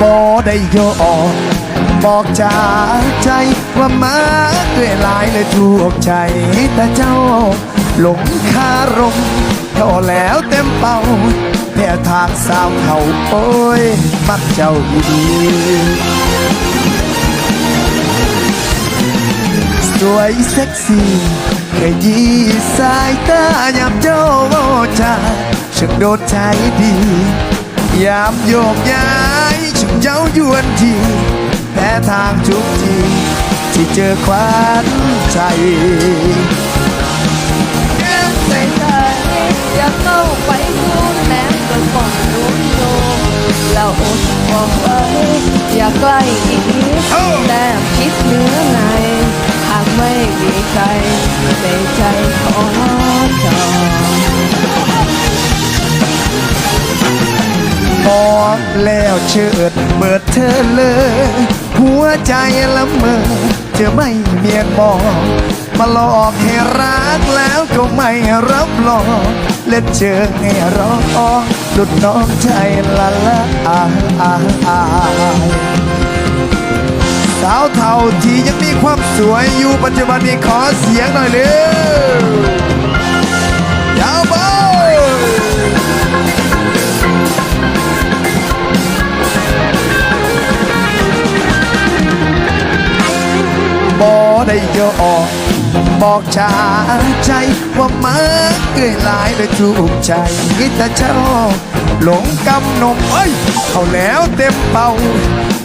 บอได้โยออกบอกจากใจว่ามาด้วยลายเลยถูกใจแต่เจ้าหลงคารมเท่าแล้วเต็มเป่าแพ่ทางสาวเขาโอ้ย มักเจ้าดีสวยเซ็กซี่ขยี้สายตายามเจ้าโอ้จาช่างโดนใจดี ยามโยกย้าย เย้ายวนทีแพ้ทางทุกที ที่เจอควันใจใส่ใจอยากเข้าไปดูแลก็ก่อนรู้โยเราอดบอกไว้อย่าใกล้ มอแล้วเชิดเบิดเธอเลย หัวใจละเมอเธอไม่เมียนมอง มาหลอกให้รักแล้วก็ไม่รับรองเล่นเชิงให้ร้องหลุดน้องใจละละอาอาอาสาวเท่าที่ยังมีความสวยอยู่ปัจจุบันนี้ขอเสียงหน่อยเร็ว บอกชาใจว่ามาเกยหลายเลยถูกใจแต่เจ้าหลงกำนมเอ้ยเขาแล้วเต็มเป่า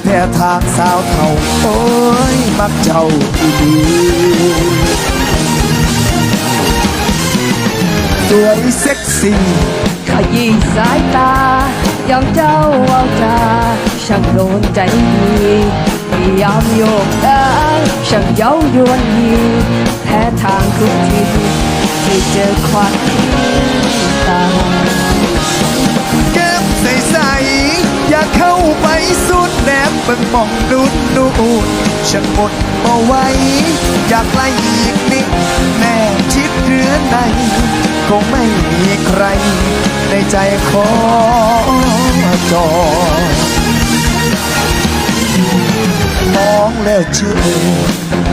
แพ่ทางสาวเท่าโอ้ยมักเจ้าอีดีสวยเซ็กซี่ขยี้สายตายามเจ้าเอาจาช่างโดนใจดียามโยกได้ช่างเย้ายวนยี พ้ทางทุกทีที่เจอควันตาแก้มใสๆอยากเข้าไปสุดแนบเบิ่งมองดูดดูดฉันหมดเอาไว้ อยากไล่อีกนิดแน่ชิดเรือนในคงไม่มีใคร ในใจขอจอมองแล้วเชื่อ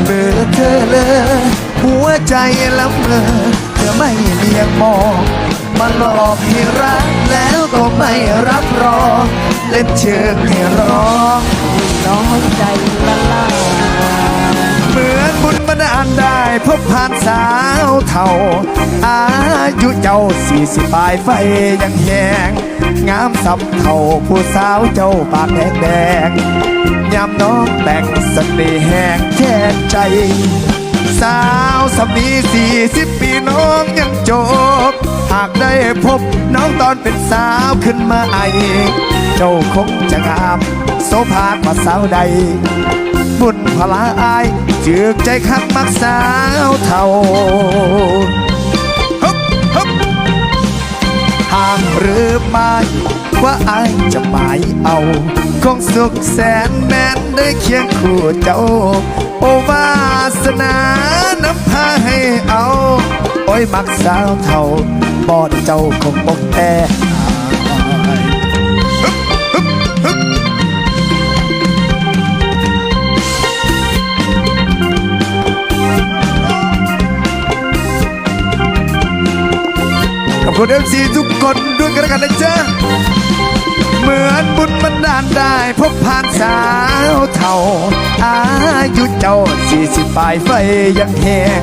เบอร์เธอเลย หัวใจละเมอเธอไม่เลียงมองมาหลอกให้รักแล้วก็ไม่รับรองเล่นเชิงให้ร้องน้อยใจละลายเหมือนบุญบันดาลได้พบผ่านสาวเท่า อายุเจ้าสี่สิบปลายไฟยังแยงงามสับเท่าผู้สาวเจ้าปากแดงแดงยามน้องแต่งเสน่ห์แห่งแทนใจ สาวสำนีสี่สิบปีน้องยังจบ หากได้พบน้องตอนเป็นสาวขึ้นมาไอเจ้าคงจะงาม โสภากว่าสาวใด บุญพลาอายจืกใจคักมักสาวเท่าห่างหรือไม่ ว่าอายจะหมายเอาคงสุขแสนแม้นได้เคียงคู่เจ้า โอวาสนานำพาให้เอา โอ้ยมักสาวเท่าบอดเจ้าคงบกแพ้อายขอบคุณเอฟซีทุกคนด้วยกันแล้วกันนะจ๊ะ เหมือนบุญบันดาลได้พบผ่านสาวเท่า อายุเจ้าสี่สิบปลายไฟยังแหง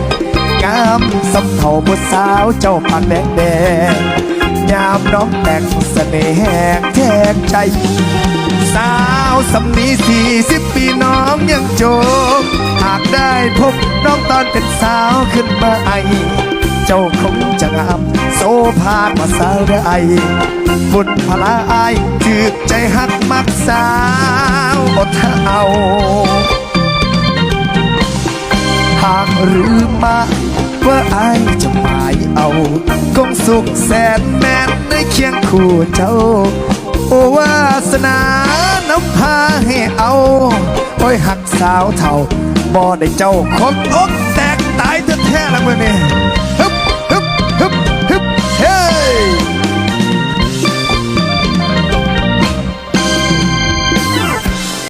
งามสำเท่าผู้สาวเจ้าปากแดงแดงยามน้องแต่งเสน่ห์แห่งแทงใจ สาวสำนีสี่สิบปีน้องยังโจบหากได้พบน้องตอนเป็นสาวขึ้นมาไอ เจ้าคงจะงามโซภาคมาสาวได้บุญพลาอายจืดใจหักมักสาวอดเอาหากหรือมาว่าอายจะหมายเอาคงสุขแสนแม้นได้เคียงคู่เจ้า โอวาสนานำพาให้เอาโอ้ยหักสาวเท่าบ่ได้เจ้าคงอก